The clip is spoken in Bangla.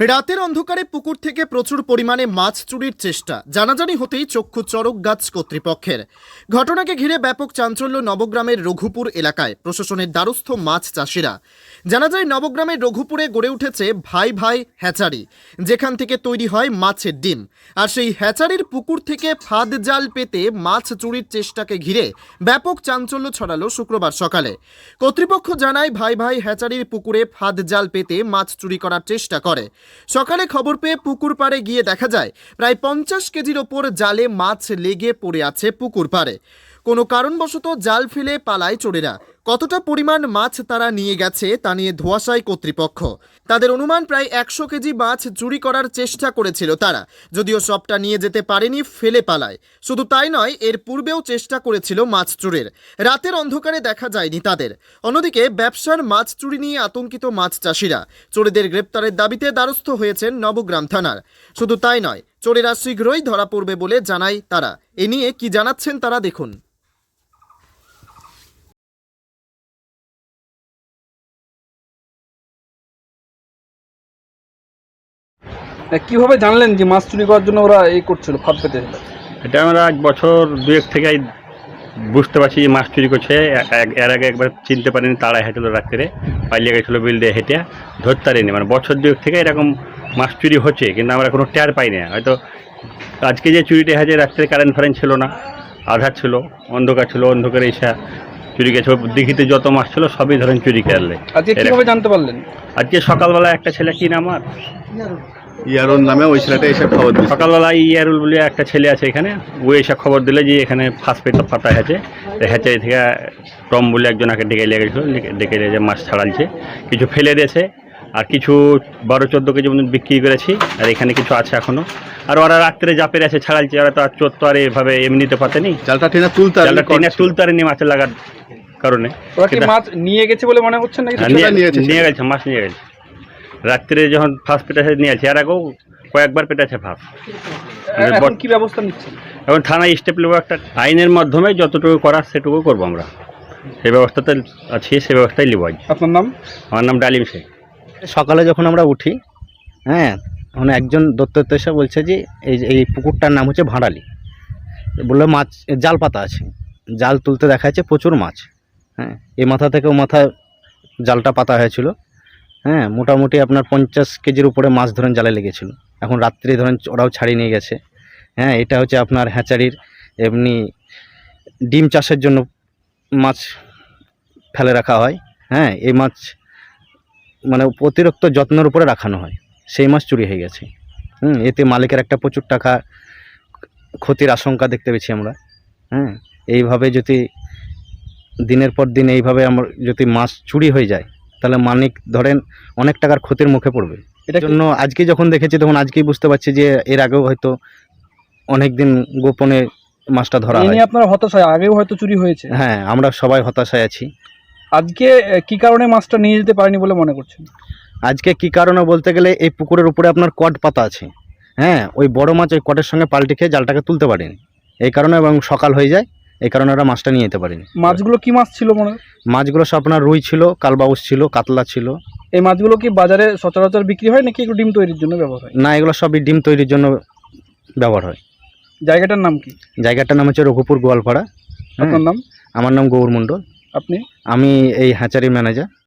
রাতের অন্ধকারে পুকুর থেকে প্রচুর পরিমাণে মাছ চুরির চেষ্টা। জানাজানি হতেই চক্ষু চরক গাছ কর্তৃপক্ষের। ঘটনাকে ঘিরে ব্যাপক চাঞ্চল্য নবগ্রামের রঘুপুর এলাকায়, প্রশাসনের দ্বারস্থ মাছ চাষিরা। জানা যায়, নবগ্রামের রঘুপুরে গড়ে উঠেছে ভাই ভাই হ্যাচারি, যেখান থেকে তৈরি হয় মাছের ডিম। আর সেই হ্যাচারির পুকুর থেকে ফাঁদ জাল পেতে মাছ চুরির চেষ্টাকে ঘিরে ব্যাপক চাঞ্চল্য ছড়ালো শুক্রবার সকালে। কর্তৃপক্ষ জানায়, ভাই ভাই হ্যাচারির পুকুরে ফাঁদ জাল পেতে মাছ চুরি করার চেষ্টা করে। সকালে খবর পেয়ে পুকুর পাড়ে গিয়ে দেখা যায়, প্রায় পঞ্চাশ কেজির ওপর জালে মাছ লেগে পড়ে আছে পুকুর পাড়ে। কোনো কারণবশত জাল ফেলে পালায় চোরেরা। কতটা পরিমাণ মাছ তারা নিয়ে গেছে তা নিয়ে ধোয়াশায় কর্তৃপক্ষ। তাদের অনুমান প্রায় একশো কেজি মাছ চুরি করার চেষ্টা করেছিল তারা। যদিও সবটা নিয়ে যেতে পারেনি, ফেলে পালায়। শুধু তাই নয়, এর পূর্বেও চেষ্টা করেছিল মাছ চুরির। রাতের অন্ধকারে দেখা যায়নি তাদের। অন্যদিকে, ব্যবসার মাছ চুরি নিয়ে আতঙ্কিত মাছ চাষিরা। চোরেদের গ্রেপ্তারের দাবিতে দ্বারস্থ হয়েছেন নবগ্রাম থানার। শুধু তাই নয়, চোরেরা শীঘ্রই ধরা পড়বে বলে জানায় তারা। এ নিয়ে কি জানাচ্ছেন তারা দেখুন। কীভাবে জানলেন যে মাছ চুরি করার জন্য ওরা এই করছিল ফাঁদ পেতে? এটা আমরা এক বছর দুয়েক থেকে বুঝতে পারছি যে মাছ চুরি করছে। এর আগে একবার চিনতে পারিনি তাড়াই হেঁটেলো রাত্রে পালিয়ে গেছিল বিল দিয়ে হেঁটে ধরতে পারিনি। মানে বছর দুয়েক থেকে এরকম মাছ চুরি হচ্ছে কিন্তু আমরা কোনো টের পাই না হয়তো আজকে যে চুরিটা হয়েছে রাত্রে কারেন্ট ফারেন্ট ছিল না আধার ছিল অন্ধকার ছিল অন্ধকারে এসে চুরি গেছে। দিঘিতে যত মাছ ছিল সবই ধরেন চুরি করলে। আজকে কীভাবে জানতে পারলেন? আজকে সকালবেলা একটা ছেলে কি নাম আর ইয়ারোর নামে ওই ছেলেটা এসে খবর দিচ্ছে সকালবেলা ইয়ারুল বলে একটা ছেলে আছে এখানে ও এসে খবর দিলে যে এখানে ফার্স্ট পেট ফাটা হয়েছে। হ্যাচারি থেকে টম বলে একজনকে ডেকে নিয়ে গেছিল ডেকে- নিয়ে যে মাছ ছাড়ালছে কিছু ফেলে দিয়েছে আর কিছু বারো চোদ্দ কেজি মতন বিক্রি করেছি আর এখানে কিছু আছে এখনও। আর ওরা রাত্রে যা পেরে আছে ছাড়ালছে ওরা তো আর চোর তো আর এভাবে এমনিতে পাতেনি। জালটা টেনে তুলতে জালটা টেনে তুলতে পারেনি মাছের লাগার কারণে। ওরা কি মাছ নিয়ে গেছে বলে মনে হচ্ছে নাকি হ্যাঁ, নিয়ে গেছে মাছ নিয়ে গেছে। রাত্রে যখন ফার্স্ট পেটাছে নিয়েছে আর আগেও কয়েকবার পেটাছে ফার্স্ট এখন কি ব্যবস্থা নিচ্ছেন? এখন থানায় স্টেপ নেব একটা আইনের মাধ্যমে যতটুকু করার সেটুকু করব আমরা। সেই ব্যবস্থাতে আছি সেই ব্যবস্থায় নেব আজ। আপনার নাম? আমার নাম ডালিম শেখ। সকালে যখন আমরা উঠি হ্যাঁ তখন একজন দত্তত্ব এসে বলছে যে এই এই পুকুরটার নাম হচ্ছে ভাঁড়ালি। বলল মাছ জাল পাতা আছে। জাল তুলতে দেখা যাচ্ছে প্রচুর মাছ হ্যাঁ এই মাথা থেকে ও মাথা জালটা পাতা হয়েছিল। হ্যাঁ মোটামুটি আপনার পঞ্চাশ কেজির উপরে মাছ ধরেন জালে লেগেছিল। এখন রাত্রি ধরেন ওরাও ছাড়িয়ে নিয়ে গেছে। হ্যাঁ এটা হচ্ছে আপনার হ্যাচারির এমনি ডিম চাষের জন্য মাছ ফেলে রাখা হয়। হ্যাঁ এই মাছ মানে অতিরিক্ত যত্নের উপরে রাখানো হয়। সেই মাছ চুরি হয়ে গেছে। হুম, এতে মালিকের একটা প্রচুর টাকা ক্ষতির আশঙ্কা দেখতে পেয়েছি আমরা। হ্যাঁ এইভাবে যদি দিনের পর দিন এইভাবে আমার যদি মাছ চুরি হয়ে যায় তাহলে মালিক ধরেন অনেক টাকার ক্ষতির মুখে পড়বে। এটার জন্য আজকে যখন দেখেছি তখন আজকেই বুঝতে পারছি যে এর আগেও হয়তো অনেক দিন গোপনে মাছটা ধরা এই হয়। নিয়ে আপনার হতাশায় আগেও হয়তো চুরি হয়েছে। হ্যাঁ আমরা সবাই হতাশায় আছি। আজকে কি কারণে মাছটা নিয়ে যেতে পারেনি বলে মনে করছেন? আজকে কি কারণে বলতে গেলে এই পুকুরের উপরে আপনার কট পাতা আছে। হ্যাঁ ওই বড় মাছ ওই কটের সঙ্গে পাল্টে খেয়ে জালটাকে তুলতে পারেনি। এই কারণে এবং সকাল হয়ে যায়। এই কারণে ওরা মাছটা নিয়ে যেতে পারেনি। মাছগুলো কি মাছ ছিল মনে হয়? মাছগুলো সব আপনার রুই ছিল কালবাউস ছিল কাতলা ছিল। এই মাছগুলো কি বাজারে সচরাচর বিক্রি হয় নাকি একটু ডিম তৈরির জন্য ব্যবহার হয়? না এগুলো সবই ডিম তৈরির জন্য ব্যবহার হয়। জায়গাটার নাম কি? জায়গাটার নাম হচ্ছে রঘুপুর গোয়ালপাড়া। হ্যাঁ, আপনার নাম? আমার নাম গৌর মণ্ডল। আপনি? আমি এই হ্যাচারি ম্যানেজার